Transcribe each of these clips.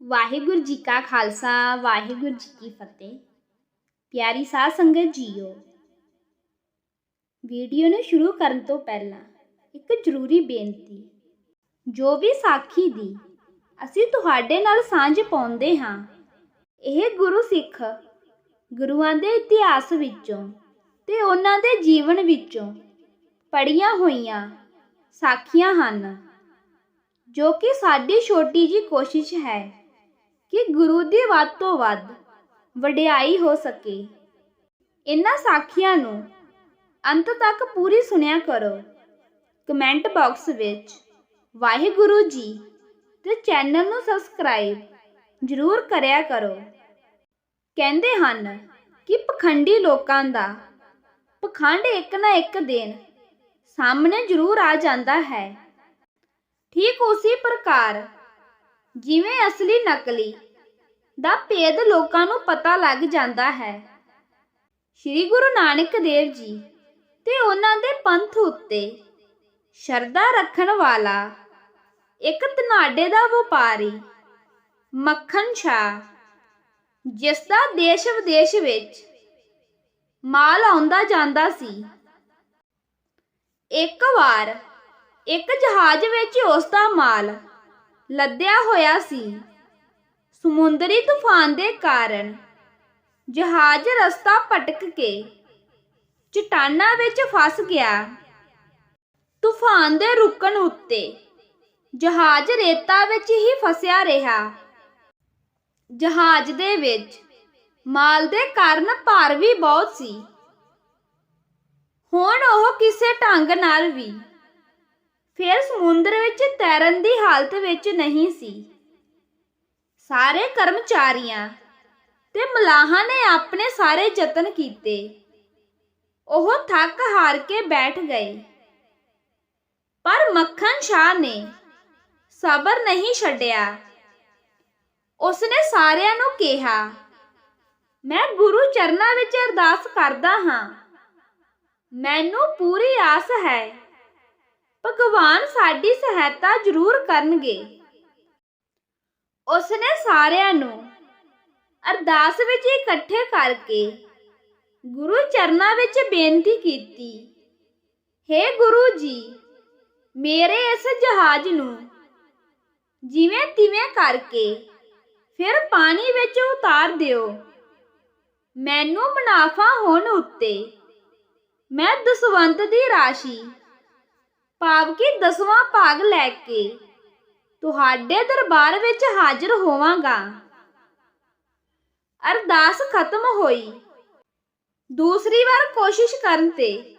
ਵਾਹਿਗੁਰੂ ਜੀ ਕਾ ਖਾਲਸਾ, ਵਾਹਿਗੁਰੂ ਜੀ ਕੀ ਫਤਿਹ। ਪਿਆਰੀ ਸਾਧ ਸੰਗਤ ਜੀਓ, ਵੀਡੀਓ ਨੂੰ ਸ਼ੁਰੂ ਕਰਨ ਤੋਂ ਪਹਿਲਾਂ ਇੱਕ ਜ਼ਰੂਰੀ ਬੇਨਤੀ। ਜੋ ਵੀ ਸਾਖੀ ਦੀ ਅਸੀਂ ਤੁਹਾਡੇ ਨਾਲ ਸਾਂਝ ਪਾਉਂਦੇ ਹਾਂ, ਇਹ ਗੁਰੂ ਸਿੱਖ ਗੁਰੂਆਂ ਦੇ ਇਤਿਹਾਸ ਵਿੱਚੋਂ ਤੇ ਉਹਨਾਂ ਦੇ ਜੀਵਨ ਵਿੱਚੋਂ ਪੜੀਆਂ ਹੋਈਆਂ ਸਾਖੀਆਂ ਹਨ, ਜੋ ਕਿ ਸਾਡੀ ਛੋਟੀ ਜੀ ਕੋਸ਼ਿਸ਼ ਹੈ। ਕਿ ਗੁਰੂ ਦੀ ਵੱਧ ਤੋਂ ਵੱਧ ਵਡਿਆਈ ਹੋ ਸਕੇ। ਇਹਨਾਂ ਸਾਖੀਆਂ ਨੂੰ ਅੰਤ ਤੱਕ ਪੂਰੀ ਸੁਣਿਆ ਕਰੋ। ਕਮੈਂਟ ਬਾਕਸ ਵਿੱਚ ਵਾਹਿਗੁਰੂ ਜੀ ਤੇ ਚੈਨਲ ਨੂੰ ਸਬਸਕ੍ਰਾਈਬ ਜ਼ਰੂਰ ਕਰਿਆ ਕਰੋ। ਕਹਿੰਦੇ ਹਨ ਕਿ ਪਖੰਡੀ ਲੋਕਾਂ ਦਾ ਪਖੰਡ ਇੱਕ ਨਾ ਇੱਕ ਦਿਨ ਸਾਹਮਣੇ ਜ਼ਰੂਰ ਆ ਜਾਂਦਾ ਹੈ। ਠੀਕ ਉਸੇ ਪ੍ਰਕਾਰ ਜਿਵੇਂ ਅਸਲੀ ਨਕਲੀ ਦਾ ਭੇਦ ਲੋਕਾਂ ਨੂੰ ਪਤਾ ਲੱਗ ਜਾਂਦਾ ਹੈ। ਸ੍ਰੀ ਗੁਰੂ ਨਾਨਕ ਦੇਵ ਜੀ ਤੇ ਉਹਨਾਂ ਦੇ ਪੰਥ ਉੱਤੇ ਸ਼ਰਧਾ ਰੱਖਣ ਵਾਲਾ ਇੱਕ ਧਨਾਡੇ ਦਾ ਵਪਾਰੀ ਮੱਖਣ ਸ਼ਾਹ, ਜਿਸ ਦਾ ਦੇਸ਼ ਵਿਦੇਸ਼ ਵਿੱਚ ਮਾਲ ਆਉਂਦਾ ਜਾਂਦਾ ਸੀ। ਇੱਕ ਵਾਰ ਇੱਕ ਜਹਾਜ਼ ਵਿੱਚ ਉਸ ਦਾ ਮਾਲ ਲੱਦਿਆ ਹੋਇਆ ਸੀ। ਸਮੁੰਦਰੀ ਤੂਫਾਨ ਦੇ ਕਾਰਨ ਜਹਾਜ਼ ਰਸਤਾ ਭਟਕ ਕੇ ਚਟਾਨਾਂ ਵਿੱਚ ਫਸ ਗਿਆ। ਤੂਫਾਨ ਦੇ ਰੁਕਣ ਉੱਤੇ ਜਹਾਜ਼ ਰੇਤਾ ਵਿੱਚ ਹੀ ਫਸਿਆ ਰਿਹਾ। ਜਹਾਜ਼ ਦੇ ਵਿੱਚ ਮਾਲ ਦੇ ਕਾਰਨ ਭਾਰ ਵੀ ਬਹੁਤ ਸੀ। ਹੁਣ ਉਹ ਕਿਸੇ ਢੰਗ ਨਾਲ ਵੀ ਫਿਰ ਸਮੁੰਦਰ ਵਿੱਚ ਤੈਰਨ ਦੀ ਹਾਲਤ ਵਿੱਚ ਨਹੀਂ ਸੀ। ਸਾਰੇ ਕਰਮਚਾਰੀਆਂ ਤੇ ਮਲਾਹਾਂ ਨੇ ਆਪਣੇ ਸਾਰੇ ਯਤਨ ਕੀਤੇ। ਉਹ ਥੱਕ ਹਾਰ ਕੇ ਬੈਠ ਗਏ। ਪਰ ਮੱਖਣ ਸ਼ਾਹ ਨੇ ਸਬਰ ਨਹੀਂ ਛੱਡਿਆ। ਉਸਨੇ ਸਾਰਿਆਂ ਨੂੰ ਕਿਹਾ, ਮੈਂ ਗੁਰੂ ਚਰਨਾਂ ਵਿੱਚ ਅਰਦਾਸ ਕਰਦਾ ਹਾਂ। ਮੈਨੂੰ ਪੂਰੀ ਆਸ ਹੈ ਭਗਵਾਨ ਸਾਡੀ ਸਹਾਇਤਾ ਜ਼ਰੂਰ ਕਰਨਗੇ। ਉਸਨੇ ਸਾਰਿਆਂ ਨੂੰ ਅਰਦਾਸ ਵਿੱਚ ਇਕੱਠੇ ਕਰਕੇ ਗੁਰੂ ਚਰਨਾਂ ਵਿੱਚ ਬੇਨਤੀ ਕੀਤੀ हे ਗੁਰੂ ਜੀ, ਮੇਰੇ ਇਸ ਜਹਾਜ਼ ਨੂੰ ਜਿਵੇਂ ਤਿਵੇਂ ਕਰਕੇ ਫਿਰ ਪਾਣੀ ਵਿੱਚ ਉਤਾਰ ਦਿਓ। ਮੈਨੂੰ ਮੁਨਾਫਾ ਹੋਣ ਉੱਤੇ ਮੈਂ ਦਸਵੰਤ ਦੀ ਰਾਸ਼ੀ ਭਾਵ ਕਿ ਦਸਵਾਂ ਭਾਗ ਲੈ ਕੇ ਤੁਹਾਡੇ ਦਰਬਾਰ ਵਿੱਚ ਹਾਜ਼ਰ ਹੋਵਾਂਗਾ। ਅਰਦਾਸ ਖਤਮ ਹੋਈ। ਦੂਸਰੀ ਵਾਰ ਕੋਸ਼ਿਸ਼ ਕਰਨ ਤੇ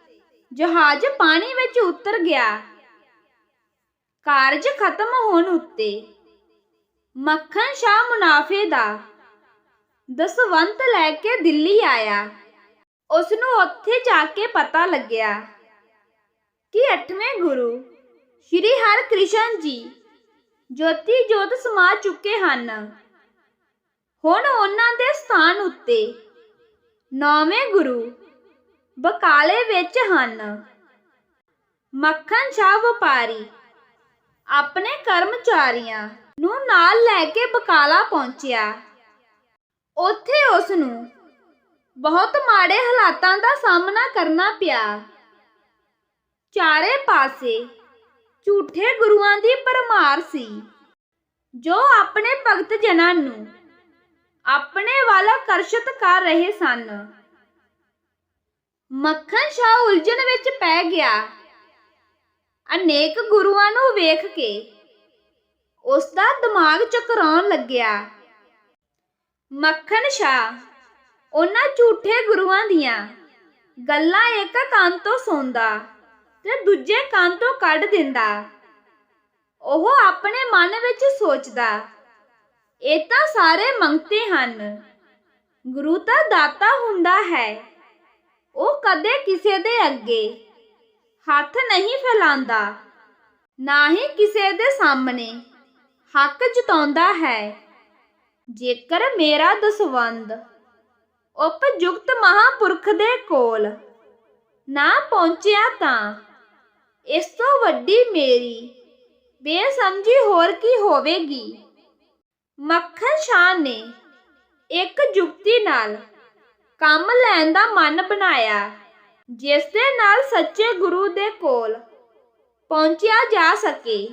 ਜਹਾਜ਼ ਪਾਣੀ ਵਿੱਚ ਉਤਰ ਗਿਆ। ਕਾਰਜ ਖਤਮ ਹੋਣ ਉੱਤੇ ਮੱਖਣ ਸ਼ਾਹ ਮੁਨਾਫੇ ਦਾ ਦਸਵੰਤ ਲੈ ਕੇ ਦਿੱਲੀ ਆਇਆ। ਉਸ ਨੂੰ ਉੱਥੇ ਜਾ ਕੇ ਪਤਾ ਲੱਗਿਆ। ਕਿ ਅੱਠਵੇਂ ਗੁਰੂ ਸ਼੍ਰੀ ਹਰਿਕ੍ਰਿਸ਼ਨ ਜੀ ਜੋਤੀ ਜੋਤ ਸਮਾ ਚੁੱਕੇ ਹਨ। ਹੁਣ ਉਹਨਾਂ ਦੇ ਸਥਾਨ ਉੱਤੇ ਨੌਵੇਂ ਗੁਰੂ ਬਕਾਲੇ ਵਿੱਚ ਹਨ। ਮੱਖਣ ਸ਼ਾਹ ਵਪਾਰੀ ਆਪਣੇ ਕਰਮਚਾਰੀਆਂ ਨੂੰ ਨਾਲ ਲੈ ਕੇ ਬਕਾਲਾ ਪਹੁੰਚਿਆ। ਉੱਥੇ ਉਸ ਨੂੰ ਬਹੁਤ ਮਾੜੇ ਹਾਲਾਤਾਂ ਦਾ ਸਾਹਮਣਾ ਕਰਨਾ ਪਿਆ। ਚਾਰੇ ਪਾਸੇ ਝੂਠੇ ਗੁਰੂਆਂ ਦੀ ਪਰਮਾਰ ਸੀ। ਜੋ ਆਪਣੇ ਭਗਤ ਜਨਾਂ ਨੂੰ ਆਪਣੇ ਵੱਲ ਆਕਰਸ਼ਿਤ ਕਰ ਰਹੇ ਸਨ। ਮੱਖਣ ਸ਼ਾਹ ਉਲਝਣ ਵਿੱਚ ਪੈ ਗਿਆ। ਅਨੇਕ ਗੁਰੂਆਂ ਨੂੰ ਵੇਖ ਕੇ ਉਸ ਦਾ ਦਿਮਾਗ ਚਕਰਾਉਣ ਲੱਗਿਆ। ਮੱਖਣ ਸ਼ਾਹ ਉਹਨਾਂ ਝੂਠੇ ਗੁਰੂਆਂ ਦੀਆਂ ਗੱਲਾਂ ਇੱਕ ਕੰਨ ਤੋਂ ਸੁਣਦਾ। ਤੇ ਦੂਜੇ ਕੰਨ ਤੋਂ ਕੱਢ ਦਿੰਦਾ। ਉਹ ਆਪਣੇ ਮਨ ਵਿੱਚ ਸੋਚਦਾ, ਇਹ ਤਾਂ ਸਾਰੇ ਮੰਗਤੇ ਹਨ। ਗੁਰੂ ਤਾਂ ਦਾਤਾ ਹੁੰਦਾ ਹੈ। ਉਹ ਕਦੇ ਕਿਸੇ ਦੇ ਅੱਗੇ ਹੱਥ ਨਹੀਂ ਫੈਲਾਉਂਦਾ, ਨਾ ਹੀ ਕਿਸੇ ਦੇ ਸਾਹਮਣੇ ਹੱਕ ਜਤਾਉਂਦਾ ਹੈ। ਜੇਕਰ ਮੇਰਾ ਦਸਵੰਦ ਉਪਯੁਕਤ ਮਹਾਪੁਰਖ ਦੇ ਕੋਲ ਨਾ ਪਹੁੰਚਿਆ ਤਾਂ ਇਸ ਤੋਂ ਵੱਡੀ ਮੇਰੀ ਬੇਸਮਝੀ ਹੋਰ ਕੀ ਹੋਵੇਗੀ? ਮੱਖਣ ਸ਼ਾਹ ਨੇ ਇੱਕ ਜੁਗਤੀ ਨਾਲ ਕੰਮ ਲੈਣ ਦਾ ਮਨ ਬਣਾਇਆ ਜਿਸ ਦੇ ਨਾਲ ਸੱਚੇ ਗੁਰੂ ਦੇ ਕੋਲ ਪਹੁੰਚਿਆ ਜਾ ਸਕੇ।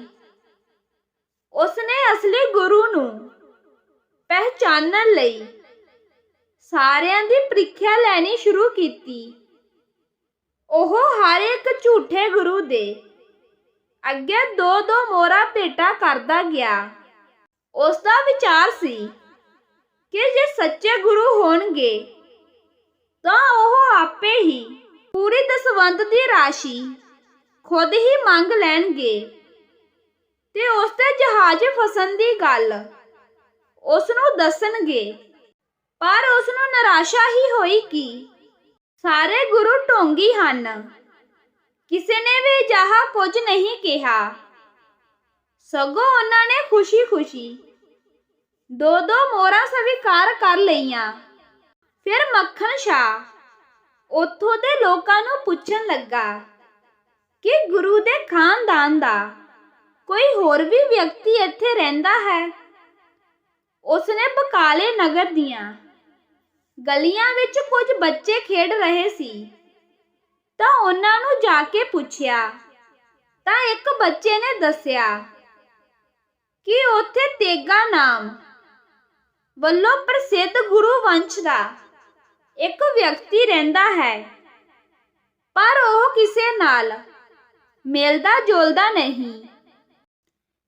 ਉਸਨੇ ਅਸਲੀ ਗੁਰੂ ਨੂੰ ਪਹਿਚਾਨਣ ਲਈ ਸਾਰਿਆਂ ਦੀ ਪ੍ਰੀਖਿਆ ਲੈਣੀ ਸ਼ੁਰੂ ਕੀਤੀ। ਉਹ ਹਰ ਇੱਕ ਝੂਠੇ ਗੁਰੂ ਦੇ। ਅੱਗੇ ਦੋ ਦੋ ਮੋਰਾ ਭੇਟਾ ਕਰਦਾ ਗਿਆ। ਉਸ ਦਾ ਵਿਚਾਰ ਸੀ ਕਿ ਜੇ ਸੱਚੇ ਗੁਰੂ ਹੋਣਗੇ, ਤਾਂ ਉਹ ਆਪੇ ਹੀ ਪੂਰੀ ਦਸਵੰਧ ਦੀ ਰਾਸ਼ੀ ਖੁਦ ਹੀ ਮੰਗ ਲੈਣਗੇ। ਤੇ ਉਸ ਤੇ ਜਹਾਜ਼ ਫਸਣ ਦੀ ਗੱਲ ਉਸ ਨੂੰ ਦੱਸਣਗੇ। ਪਰ ਉਸ ਨੂੰ ਨਿਰਾਸ਼ਾ ਹੀ ਹੋਈ ਕਿ ਸਾਰੇ ਗੁਰੂ ਢੋਂਗੀ ਹਨ। ਕਿਸੇ ਨੇ ਵੀ ਜਹਾ ਕੁਝ ਨਹੀਂ ਕਿਹਾ। ਸਗੋਂ ਉਹਨਾਂ ਨੇ ਖੁਸ਼ੀ-ਖੁਸ਼ੀ ਦੋ ਦੋ ਮੋਹਰਾਂ ਸਵੀਕਾਰ ਕਰ ਲਈਆਂ। ਫਿਰ ਮੱਖਣ ਸ਼ਾਹ ਉੱਥੋਂ ਦੇ ਲੋਕਾਂ ਨੂੰ ਪੁੱਛਣ ਲੱਗਾ ਕਿ ਗੁਰੂ ਦੇ ਖਾਨਦਾਨ ਦਾ ਕੋਈ ਹੋਰ ਵੀ ਵਿਅਕਤੀ ਇੱਥੇ ਰਹਿੰਦਾ ਹੈ? ਉਸਨੇ ਬਕਾਲੇ ਨਗਰ ਦੀਆਂ ਗਲੀਆਂ ਵਿੱਚ ਕੁਝ ਬੱਚੇ ਖੇਡ ਰਹੇ ਸੀ। ਤਾਂ ਉਹਨਾਂ ਨੂੰ ਜਾ ਕੇ ਪੁੱਛਿਆ। ਤਾਂ ਇੱਕ ਬੱਚੇ ਨੇ ਦੱਸਿਆ ਕਿ ਉੱਥੇ ਤੇਗਾ ਨਾਮ ਵੱਲੋਂ ਪ੍ਰਸਿੱਧ ਗੁਰੂ ਵੰਸ਼ ਦਾ ਇੱਕ ਵਿਅਕਤੀ ਰਹਿੰਦਾ ਹੈ। ਪਰ ਉਹ ਕਿਸੇ ਨਾਲ ਮਿਲਦਾ ਜੁਲਦਾ ਨਹੀਂ।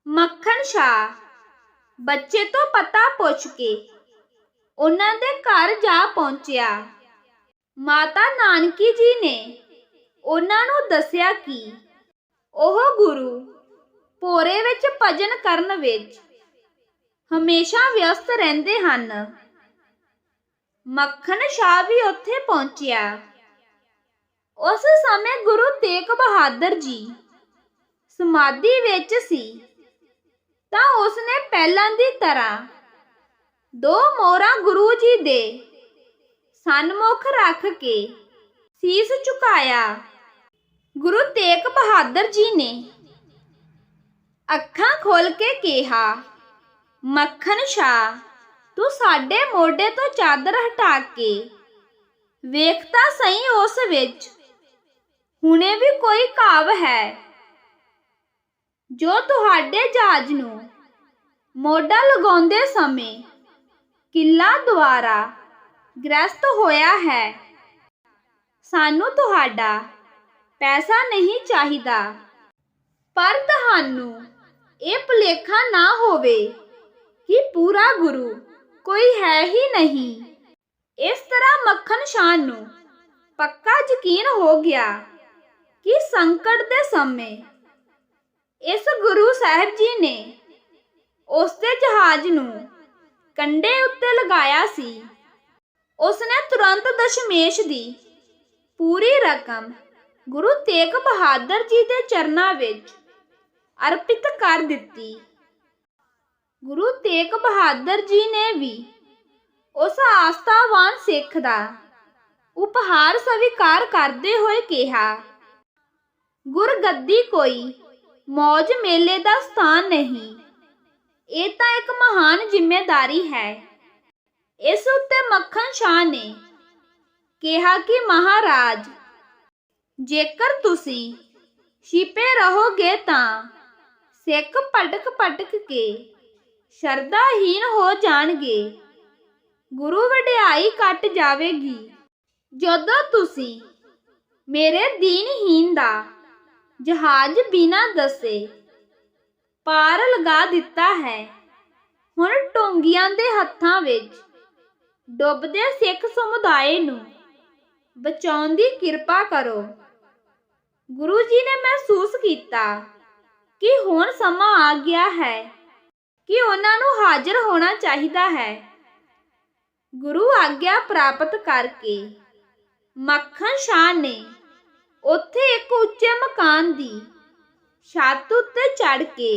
ਮੱਖਣ ਸ਼ਾਹ ਬੱਚੇ ਤੋਂ ਪਤਾ ਪੁੱਛ ਕੇ ਉਹਨਾਂ ਦੇ ਘਰ ਜਾ ਪਹੁੰਚਿਆ। ਮਾਤਾ ਨਾਨਕੀ ਜੀ ਨੇ ਉਹਨਾਂ ਨੂੰ ਦੱਸਿਆ ਕਿ ਉਹ ਗੁਰੂ ਪੋਰੇ ਵਿੱਚ ਭਜਨ ਕਰਨ ਵਿੱਚ ਹਮੇਸ਼ਾ ਵਿਅਸਤ ਰਹਿੰਦੇ ਹਨ। ਮੱਖਣ ਸ਼ਾਹ ਵੀ ਉੱਥੇ ਪਹੁੰਚਿਆ। ਉਸ ਸਮੇਂ ਗੁਰੂ ਤੇਗ ਬਹਾਦਰ ਜੀ ਸਮਾਧੀ ਵਿੱਚ ਸੀ। ਤਾਂ ਉਸਨੇ ਪਹਿਲਾਂ ਦੀ ਤਰ੍ਹਾਂ ਦੋ ਮੋਹਰਾਂ ਗੁਰੂ ਜੀ ਦੇ। ਸਨਮੁਖ ਰੱਖ ਕੇ ਸੀਸ ਝੁਕਾਇਆ। ਗੁਰੂ ਤੇਗ ਬਹਾਦਰ ਜੀ ਨੇ ਅੱਖਾਂ ਖੋਲ ਕੇ ਕਿਹਾ, ਮੱਖਣ ਸ਼ਾਹ, ਤੂੰ ਸਾਡੇ ਮੋਢੇ ਤੋਂ ਚਾਦਰ ਹਟਾ ਕੇ ਵੇਖ ਤਾਂ ਸਹੀ ਉਸ ਵਿੱਚ। ਹੁਣੇ ਵੀ ਕੋਈ ਘਾਵ ਹੈ ਜੋ ਤੁਹਾਡੇ ਜਹਾਜ਼ ਨੂੰ ਮੋਢਾ ਲਗਾਉਂਦੇ ਸਮੇਂ ਕਿੱਲਾ ਦੁਆਰਾ ਗ੍ਰਸਤ ਹੋਇਆ ਹੈ। ਸਾਨੂੰ ਤੁਹਾਡਾ ਪੈਸਾ ਨਹੀਂ ਚਾਹੀਦਾ। ਪਰ ਤੁਹਾਨੂੰ ਇਹ ਭੁਲੇਖਾ ਨਾ ਹੋਵੇ ਕਿ ਪੂਰਾ ਗੁਰੂ ਕੋਈ ਹੈ ਹੀ ਨਹੀਂ। ਇਸ ਤਰ੍ਹਾਂ ਮੱਖਣ ਸ਼ਾਨ ਨੂੰ ਪੱਕਾ ਯਕੀਨ ਹੋ ਗਿਆ ਕਿ ਸੰਕਟ ਦੇ ਸਮੇਂ ਇਸ ਗੁਰੂ ਸਾਹਿਬ ਜੀ ਨੇ ਉਸ ਦੇ ਜਹਾਜ਼ ਨੂੰ ਕੰਡੇ ਉੱਤੇ ਲਗਾਇਆ ਸੀ। ਉਸਨੇ ਤੁਰੰਤ ਦਸ਼ਮੇਸ਼ ਦੀ ਪੂਰੀ ਰਕਮ ਗੁਰੂ ਤੇਗ ਬਹਾਦਰ ਜੀ ਦੇ ਚਰਨਾਂ ਵਿੱਚ ਅਰਪਿਤ ਕਰ ਦਿੱਤੀ। ਗੁਰੂ ਤੇਗ ਬਹਾਦਰ ਜੀ ਨੇ ਵੀ ਉਸ ਆਸਥਾਵਾਨ ਸਿੱਖ ਦਾ ਉਪਹਾਰ ਸਵੀਕਾਰ ਕਰਦੇ ਹੋਏ ਕਿਹਾ, ਗੁਰਗੱਦੀ ਕੋਈ ਮੌਜ ਮੇਲੇ ਦਾ ਸਥਾਨ ਨਹੀਂ। ਇਹ ਤਾਂ ਇੱਕ ਮਹਾਨ ਜ਼ਿੰਮੇਵਾਰੀ ਹੈ। ਇਸ ਉੱਤੇ ਮੱਖਣ ਸ਼ਾਹ ਨੇ ਕਿਹਾ ਕਿ ਮਹਾਰਾਜ, ਜੇਕਰ ਤੁਸੀਂ ਛਿਪੇ ਰਹੋਗੇ ਤਾਂ ਸਿੱਖ ਪਟਕ ਪਟਕ ਕੇ ਸ਼ਰਧਾਹੀਨ ਹੋ ਜਾਣਗੇ। ਗੁਰੂ ਵਡਿਆਈ ਕੱਟ ਜਾਵੇਗੀ। ਜਦੋਂ ਤੁਸੀਂ ਮੇਰੇ ਦੀਨਹੀਨ ਦਾ ਜਹਾਜ਼ ਬਿਨਾ ਦੱਸੇ ਪਾਰ ਲਗਾ ਦਿੱਤਾ ਹੈ। ਹੁਣ ਟੋਂਗੀਆਂ ਦੇ ਹੱਥਾਂ ਵਿੱਚ ਡੁੱਬਦੇ ਸਿੱਖ ਸਮੁਦਾਇ ਨੂੰ ਬਚਾਉਣ ਦੀ ਕਿਰਪਾ ਕਰੋ। ਗੁਰੂ ਜੀ ਨੇ ਮਹਿਸੂਸ ਕੀਤਾ ਕਿ ਹੁਣ ਸਮਾਂ ਆ ਗਿਆ ਹੈ ਕਿ ਉਹਨਾਂ ਨੂੰ ਹਾਜ਼ਰ ਹੋਣਾ ਚਾਹੀਦਾ ਹੈ। ਗੁਰੂ ਆਗਿਆ ਪ੍ਰਾਪਤ ਕਰਕੇ ਮੱਖਣ ਸ਼ਾਹ ਨੇ ਉੱਥੇ ਇੱਕ ਉੱਚੇ ਮਕਾਨ ਦੀ ਛੱਤ ਉੱਤੇ ਚੜ ਕੇ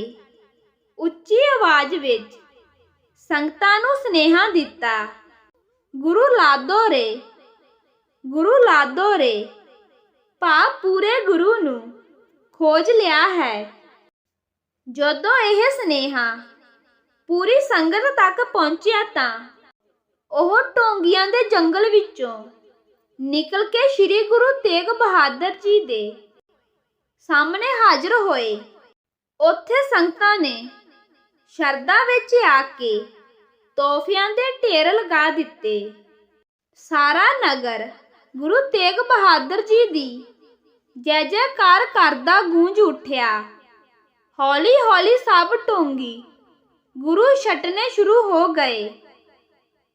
ਉੱਚੀ ਆਵਾਜ਼ ਵਿੱਚ ਸੰਗਤਾਂ ਨੂੰ ਸੁਨੇਹਾ ਦਿੱਤਾ, ਗੁਰੂ ਲਾਦੋ ਰੇ, ਗੁਰੂ ਲਾਦੋ ਰੇ ਭਾ ਪੂਰੇ ਗੁਰੂ ਨੂੰ ਖੋਜ ਲਿਆ ਹੈ। ਜਦੋਂ ਇਹ ਸੁਨੇਹਾ ਪੂਰੀ ਸੰਗਤ ਤੱਕ ਪਹੁੰਚਿਆ ਤਾਂ ਉਹ ਟੋਂਗੀਆਂ ਦੇ ਜੰਗਲ ਵਿੱਚੋਂ ਨਿਕਲ ਕੇ ਸ੍ਰੀ ਗੁਰੂ ਤੇਗ ਬਹਾਦਰ ਜੀ ਦੇ ਸਾਹਮਣੇ ਹਾਜ਼ਰ ਹੋਏ। ਉੱਥੇ ਸੰਗਤਾਂ ਨੇ ਸ਼ਰਧਾ ਵਿੱਚ ਆ ਕੇ ਤੋਹਫਿਆਂ ਦੇ ਢੇਰ ਲਗਾ ਦਿੱਤੇ। ਸਾਰਾ ਨਗਰ ਗੁਰੂ ਤੇਗ ਬਹਾਦਰ ਜੀ ਦੀ ਜੈ ਜੈਕਾਰ ਕਰਦਾ ਗੂੰਜ ਉੱਠਿਆ। ਹੌਲੀ ਹੌਲੀ ਸਭ ਟੋਂਗੀ ਗੁਰੂ ਛਟਨੇ ਸ਼ੁਰੂ ਹੋ ਗਏ।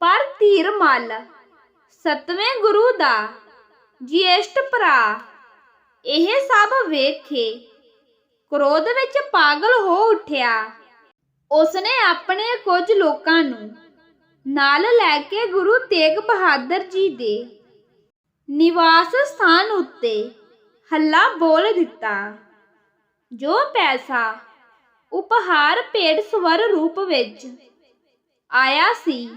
ਪਰ ਧੀਰ ਮੱਲ ਸਤਵੇਂ ਗੁਰੂ ਦਾ ਜੀਸ਼ਟ ਭਰਾ ਇਹ ਸਭ ਵੇਖੇ। ਕ੍ਰੋਧ ਵਿੱਚ ਪਾਗਲ ਹੋ ਉੱਠਿਆ। ਉਸਨੇ ਆਪਣੇ ਕੁਝ ਲੋਕਾਂ ਨੂੰ ਨਾਲ ਲੈ ਕੇ ਗੁਰੂ ਤੇਗ ਬਹਾਦਰ ਜੀ ਦੇ ਨਿਵਾਸ ਸਥਾਨ ਉੱਤੇ ਹੱਲਾ ਬੋਲ ਦਿੱਤਾ। ਜੋ ਪੈਸਾ, ਉਪਹਾਰ ਭੇਟ ਸਵਰ ਰੂਪ ਵਿੱਚ ਆਇਆ ਸੀ,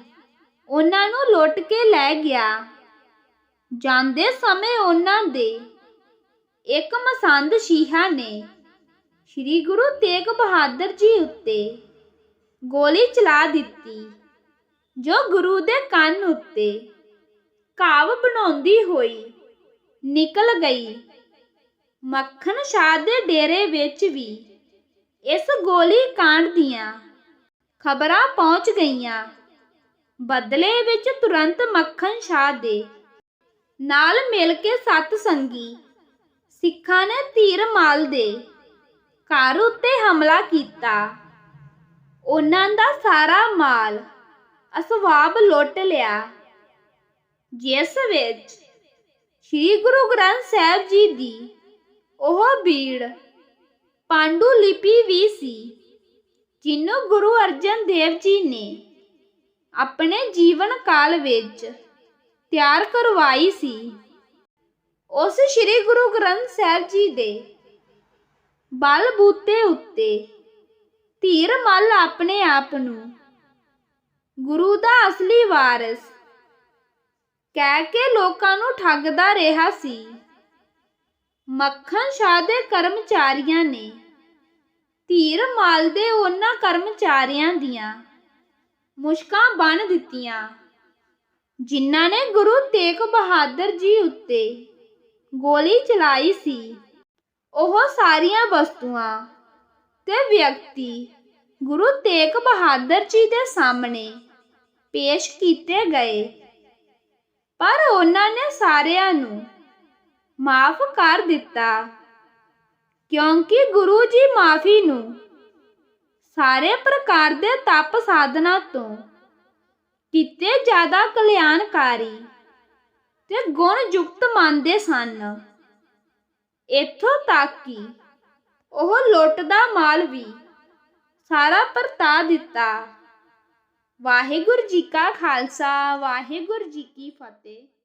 ਉਹਨਾਂ ਨੂੰ ਲੁੱਟ ਕੇ ਲੈ ਗਿਆ। ਜਾਂਦੇ ਸਮੇਂ ਉਹਨਾਂ ਦੇ ਇੱਕ ਮਸੰਦ ਸ਼ੀਹਾ ਨੇ ਸ੍ਰੀ ਗੁਰੂ ਤੇਗ ਬਹਾਦਰ ਜੀ ਉੱਤੇ ਗੋਲੀ ਚਲਾ ਦਿੱਤੀ, ਜੋ ਗੁਰੂ ਦੇ ਕੰਨ ਉੱਤੇ ਘਾਵ ਬਣਾਉਂਦੀ ਹੋਈ ਨਿਕਲ ਗਈ। ਮੱਖਣ ਸ਼ਾਹ ਦੇ ਡੇਰੇ ਵਿੱਚ ਵੀ ਇਸ ਗੋਲੀ ਕਾਂਡ ਦੀਆਂ ਖਬਰਾਂ ਪਹੁੰਚ ਗਈਆਂ। ਬਦਲੇ ਵਿੱਚ ਤੁਰੰਤ ਮੱਖਣ ਸ਼ਾਹ ਦੇ ਨਾਲ ਮਿਲ ਕੇ ਸੱਤ ਸੰਗੀ ਸਿੱਖਾਂ ਨੇ ਧੀਰ ਮਾਲ ਦੇ ਘਰ ਉੱਤੇ ਹਮਲਾ ਕੀਤਾ। ਉਹਨਾਂ ਦਾ ਸਾਰਾ ਮਾਲ ਅਸਵਾਬ ਲੁੱਟ ਲਿਆ। ਜਿਸ ਵਿੱਚ ਸ੍ਰੀ ਗੁਰੂ ਗ੍ਰੰਥ ਸਾਹਿਬ ਜੀ ਦੀ ਉਹ ਬੀੜ ਪਾਂਡੂ ਲਿਪੀ ਵੀ ਸੀ, ਜਿਹਨੂੰ ਗੁਰੂ ਅਰਜਨ ਦੇਵ ਜੀ ਨੇ ਆਪਣੇ ਜੀਵਨ ਕਾਲ ਵਿੱਚ ਤਿਆਰ ਕਰਵਾਈ ਸੀ। ਉਸ ਸ੍ਰੀ ਗੁਰੂ ਗ੍ਰੰਥ ਸਾਹਿਬ ਜੀ ਦੇ ਬਲ ਬੂਤੇ ਉੱਤੇ ਧੀਰ ਮੱਲ ਆਪਣੇ ਆਪ ਨੂੰ ਗੁਰੂ ਦਾ ਅਸਲੀ ਵਾਰਿਸ ਕਹਿ ਕੇ ਲੋਕਾਂ ਨੂੰ ਠੱਗਦਾ ਰਿਹਾ ਸੀ। ਮੱਖਣ ਸ਼ਾਹ ਦੇ ਕਰਮਚਾਰੀਆਂ ਨੇ ਧੀਰ ਮਾਲ ਦੇ ਉਹਨਾਂ ਕਰਮਚਾਰੀਆਂ ਦੀਆਂ ਮੁਸ਼ਕਾਂ ਬੰਨ ਦਿੱਤੀਆਂ, ਜਿਨ੍ਹਾਂ ਨੇ ਗੁਰੂ ਤੇਗ ਬਹਾਦਰ ਜੀ ਉੱਤੇ ਗੋਲੀ ਚਲਾਈ ਸੀ। ਉਹ ਸਾਰੀਆਂ ਵਸਤੂਆਂ ਤੇ ਵਿਅਕਤੀ ਗੁਰੂ ਤੇਗ ਬਹਾਦਰ ਜੀ ਦੇ ਸਾਹਮਣੇ ਪੇਸ਼ ਕੀਤੇ ਗਏ। ਪਰ ਉਹਨਾਂ ਨੇ ਸਾਰਿਆਂ ਨੂੰ ਮਾਫ ਕਰ ਦਿੱਤਾ, ਕਿਉਂਕਿ ਗੁਰੂ ਜੀ ਮਾਫੀ ਨੂੰ ਸਾਰੇ ਪ੍ਰਕਾਰ ਦੇ ਤਪ ਸਾਧਨਾ ਤੋਂ ਕਿਤੇ ਜ਼ਿਆਦਾ ਕਲਿਆਣਕਾਰੀ ਤੇ ਗੁਣ ਯੁਕਤ ਮੰਨਦੇ ਸਨ। ਇੱਥੋਂ ਤੱਕ ਕਿ ਉਹ ਲੁੱਟ ਦਾ ਮਾਲ ਵੀ ਸਾਰਾ ਪਰਤਾ ਦਿੱਤਾ। ਵਾਹਿਗੁਰੂ ਜੀ ਕਾ ਖਾਲਸਾ, ਵਾਹਿਗੁਰੂ ਜੀ ਕੀ ਫਤਿਹ।